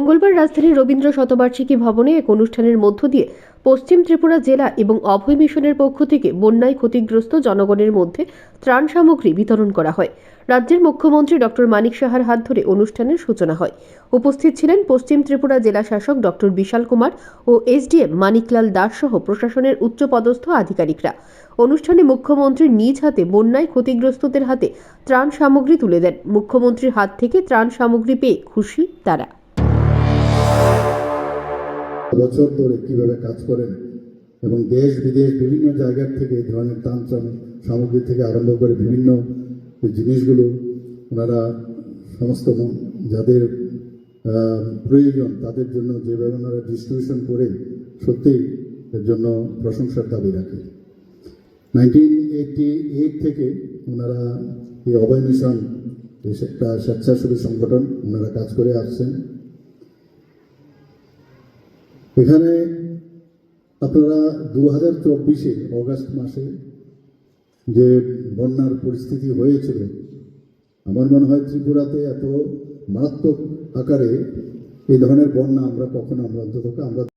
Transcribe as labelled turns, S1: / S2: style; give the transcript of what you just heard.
S1: মঙ্গলবার রাজধানীর রবীন্দ্র শতবার্ষিকী ভবনে এক অনুষ্ঠানের মধ্য দিয়ে পশ্চিম ত্রিপুরা জেলা এবং অভয় মিশনের পক্ষ থেকে বন্যায় ক্ষতিগ্রস্ত জনগণের মধ্যে ত্রাণ সামগ্রী বিতরণ করা হয়। রাজ্যের মুখ্যমন্ত্রী ডক্টর মানিক সাহার হাত ধরে অনুষ্ঠানের সূচনা হয়। উপস্থিত ছিলেন পশ্চিম ত্রিপুরা জেলা শাসক ডক্টর বিশাল কুমার ও এসডিএম মানিকলাল দাস সহ প্রশাসনের উচ্চপদস্থ আধিকারিকরা। অনুষ্ঠানে মুখ্যমন্ত্রী নিজ হাতে বন্যায় ক্ষতিগ্রস্তদের হাতে ত্রাণ সামগ্রী তুলে দেন। মুখ্যমন্ত্রীর হাত থেকে ত্রাণ সামগ্রী পেয়ে খুশি তারা।
S2: বছর ধরে কীভাবে কাজ করেন এবং দেশ, বিদেশ, বিভিন্ন জায়গার থেকে এই ধরনের সাম- সামগ্রী থেকে আরম্ভ করে বিভিন্ন জিনিসগুলো ওনারা সমস্ত যাদের প্রয়োজন তাদের জন্য যেভাবে ওনারা ডিস্ট্রিবিউশন করে সত্যি এর জন্য প্রশংসার দাবি রাখে। নাইনটিন এইটটি এইট থেকে ওনারা এই অভয় মিশন একটা স্বেচ্ছাসেবী সংগঠন, ওনারা কাজ করে আসছেন। এখানে আপনারা দু হাজার চব্বিশে অগাস্ট মাসে যে বন্যার পরিস্থিতি হয়েছিল, আমার মনে হয় ত্রিপুরাতে এত মারাত্মক আকারে এই ধরনের বন্যা আমরা কখনো আমরা অন্তত আমরা